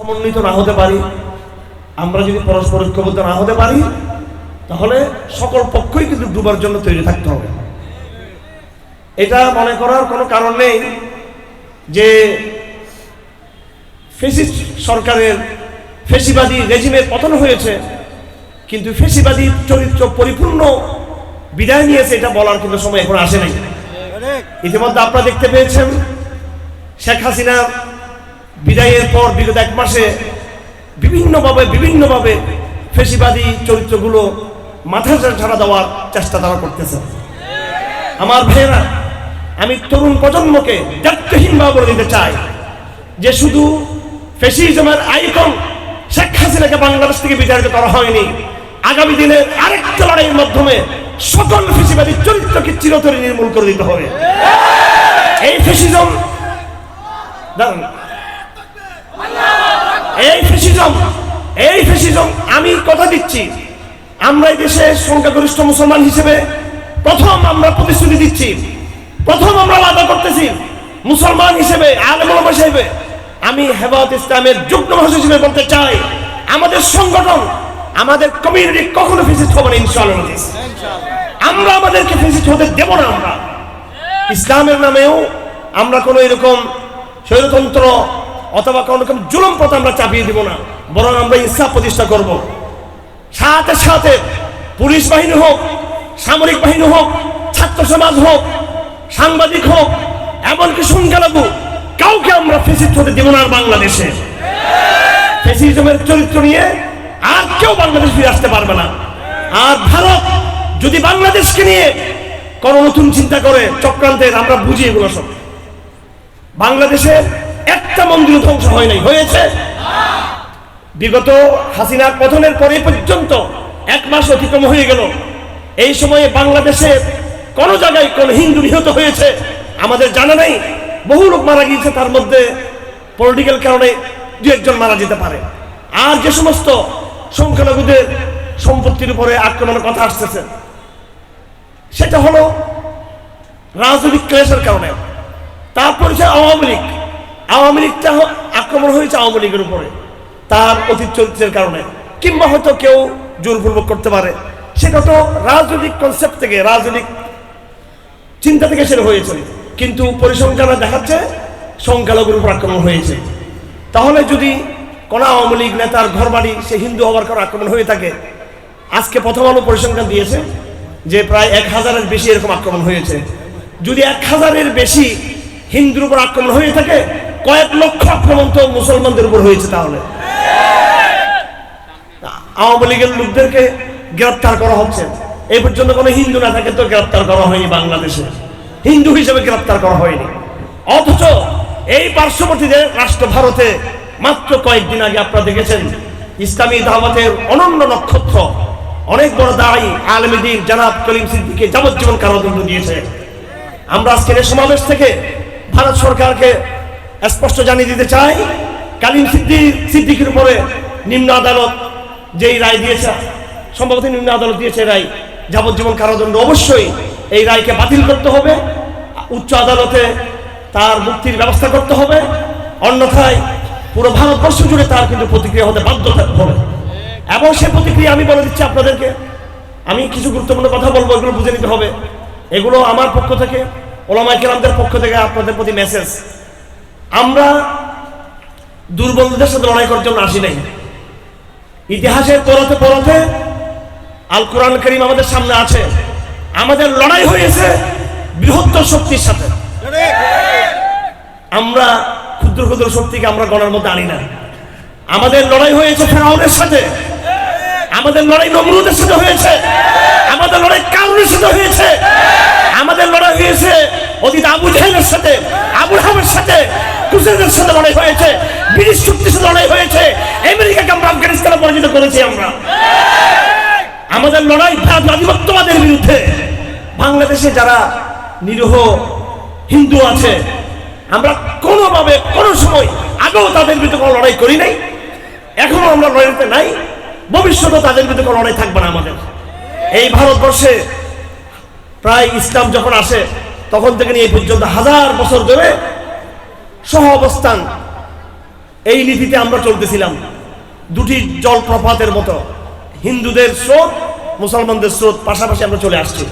সমন্বিত না হতে পারি আমরা যদি পরস্পর ঐক্যবদ্ধ না হতে পারি তাহলে সকল পক্ষই কিন্তু ডুবার জন্য তৈরি থাকতে হবে। এটা মনে করার কোনো কারণ নেই যে ফেসিস্ট সরকারের ফেসিবাদী রেজিমের পতন হয়েছে কিন্তু ফেসিবাদী চরিত্র পরিপূর্ণ বিদায় নিয়েছে এটা বলার কিন্তু সময় এখন আসে নাই। ইতিমধ্যে আপনারা দেখতে পেয়েছেন শেখ হাসিনা বিদায়ের পর বিগত এক মাসে বিভিন্নভাবে বিভিন্নভাবে ফেসিবাদী চরিত্রগুলো মাথা ছাড়া দেওয়ার চেষ্টা তারা করতেছে। আমার ভাইয়েরা, আমি তরুণ প্রজন্মকে দায়িত্বহীনভাবে বলে দিতে চাই যে শুধু ফেসিজমের আইকন শেখ হাসিনাকে বাংলাদেশ থেকে বিতাড়িত করা হয়নি, আগামী দিনে আরেকটা লড়াইয়ের মাধ্যমে সকল ফেসিবাদী চরিত্রকে চিরতরে নির্মূল করে দিতে হবে। এই ফেসিজম এই ফেসিজম এই ফেসিজম আমি কথা দিচ্ছি। আমরা এই দেশে সংখ্যাগরিষ্ঠ মুসলমান হিসেবে প্রথম আমরা প্রতিশ্রুতি দিচ্ছি। প্রথম আমরা ওয়াদা করতেছি মুসলমান হিসেবে, আলম হিসেবে আমি হেফাজত ইসলামের যুগ্ম মহাসচিব হিসেবে বলতে চাই, আমাদের সংগঠন, আমাদের কমিউনিটি কখনো ফেসিস্ট হবে না, ইনশাআল্লাহ। আমরা আমাদেরকে ফেসিস্ট হতে দেব না আমরা। ইসলামের নামেও আমরা কোনো এরকম স্বৈরতন্ত্র অথবা কোনো রকম জুলম প্রথা আমরা চাপিয়ে দিব না, বরং আমরা ইসলাম প্রতিষ্ঠা করব। সাথে সাথে পুলিশ বাহিনী হোক, সামরিক বাহিনী হোক, ছাত্র সমাজ হোক, সাংবাদিক হোক, এমনকি সংখ্যালঘু কাউকে আমরা ফেসিস্ট হতে দেব না বাংলাদেশে। ফেসিজমের চরিত্র নিয়ে আর কেউ বাংলাদেশ ফিরে আসতে পারবে না। আর ভারত যদি বাংলাদেশকে নিয়ে কোনো নতুন চিন্তা করে, চক্রান্তের, আমরা বুঝি এগুলো সব। বাংলাদেশে একটা মন্দির ধ্বংস হয় নাই, হয়েছে? বিগত হাসিনার পতনের পরে পর্যন্ত এক মাস অতিক্রম হয়ে গেল। এই সময়ে বাংলাদেশে কোন জায়গায় কোন হিন্দু নিহত হয়েছে, আমাদের জানা নেই। বহু লোক মারা গিয়েছে, তার মধ্যে পলিটিক্যাল কারণে দু একজন মারা যেতে পারে। আর যে সমস্ত সংখ্যালঘুদের সম্পত্তির উপরে আক্রমণের কথা আসতেছে, সেটা হলো রাজনৈতিক ক্লেশের কারণে। তারপর হচ্ছে আওয়ামী লীগ। আওয়ামী লীগটা আক্রমণ হয়েছে আওয়ামী লীগের উপরে। তার অতীত চরিত্রের কারণে। কিংবা হয়তো কেউ জোরপূর্বক করতে পারে। সেটা তো রাজনৈতিক কনসেপ্ট থেকে, রাজনৈতিক চিন্তা থেকে সেটা হয়েছে। কিন্তু পরিসংখ্যানে দেখাচ্ছে সংখ্যালঘুর উপর আক্রমণ হয়েছে। তাহলে যদি কোন আওয়ামী লীগ নেতার ঘর বাড়ি সে হিন্দু হওয়ার কারণে আক্রমণ হয়ে থাকে, আজকে প্রথম আলো পরিসংখ্যান দিয়েছে যে প্রায় এক হাজারের বেশি এরকম আক্রমণ হয়েছে। যদি এক হাজারের বেশি হিন্দুর উপর আক্রমণ হয়ে থাকে কয়েক লক্ষ আক্রমণ তো মুসলমানদের উপর হয়েছে তাহলে। আওয়ামী লীগের লোকদেরকে গ্রেপ্তার করা হচ্ছে। এই পর্যন্ত কোনো হিন্দু না থাকে তো গ্রেপ্তার করা হয়নি বাংলাদেশে। হিন্দু হিসেবে গ্রেপ্তার করা হয়নি। অথচ এই পার্শ্ববর্তীদের রাষ্ট্র ভারতে মাত্র কয়েকদিন আগে আপনারা দেখেছেন, ইসলামী দাওয়াতের অনন্য নক্ষত্র, অনেক বড় দায়ী আলমীদিন জানাব কলিম সিদ্দিকে যাবজ্জীবন কারাদণ্ড দিয়েছে। আমরা আজকের সমাবেশ থেকে ভারত সরকারকে স্পষ্ট জানিয়ে দিতে চাই, কালিম সিদ্দিক সিদ্দিকের উপরে নিম্ন আদালত যেই রায় দিয়েছে, সম্ভবত নিম্ন আদালত দিয়েছে রায়, যাবজ্জীবন কারাদণ্ড অবশ্যই এই রায়কে বাতিল করতে হবে, উচ্চ আদালতে তার মুক্তির ব্যবস্থা করতে হবে, অন্যথায় পুরো ভারতবর্ষ জুড়ে তার কিন্তু প্রতিক্রিয়া হতে বাধ্য হবে। এবং সে প্রতিক্রিয়া আমি বলে দিচ্ছি আপনাদেরকে, আমি কিছু গুরুত্বপূর্ণ কথা বলব, এগুলো বুঝে নিতে হবে। এগুলো আমার পক্ষ থেকে ওলামাই কেরামদের পক্ষ থেকে আপনাদের প্রতি মেসেজ আমরা দুর্বলদের সাথে লড়াই করার জন্য আসি নাই। ইতিহাসের পড়াতে পড়াতে আল কোরআন করিম আমাদের সামনে আছে। আমাদের লড়াই হয়েছে বৃহত্তর শক্তির সাথে। আমরা ক্ষুদ্র ক্ষুদ্র শক্তিকে আমরা গণার মধ্যে আনি না। আমাদের লড়াই হয়েছে ফেরাউনের সাথে। আমাদের লড়াই নমরুদের সাথে হয়েছে। আমাদের লড়াই কারণের সাথে হয়েছে। হয়েছে অতীত আবু জাহেলের সাথে, আবু হামের সাথে কুসেদের সাথে লড়াই হয়েছে, ব্রিটিশ শক্তির সাথে লড়াই হয়েছে, আমেরিকাকে আমরা আফগানিস্তানে পরাজিত করেছি আমরা। আমাদের লড়াই ভারত আধিপত্যবাদের বিরুদ্ধে। বাংলাদেশে যারা নিরীহ হিন্দু আছে, আমরা কোনোভাবে, কোনো সময় আগেও তাদের বিরুদ্ধে কোনো লড়াই করি নাই, এখনও আমরা লড়াইতে নাই ভবিষ্যতে তাদের বিরুদ্ধে কোনো লড়াই থাকবে না আমাদের। এই ভারতবর্ষে প্রায় ইসলাম যখন আসে, তখন থেকে নিয়ে পর্যন্ত হাজার বছর ধরে সহ অবস্থান এই নীতিতে আমরা চলতেছিলাম। দুটি জলপ্রপাতের মতো, হিন্দুদের স্রোত, মুসলমানদের স্রোত, পাশাপাশি আমরা চলে আসছি।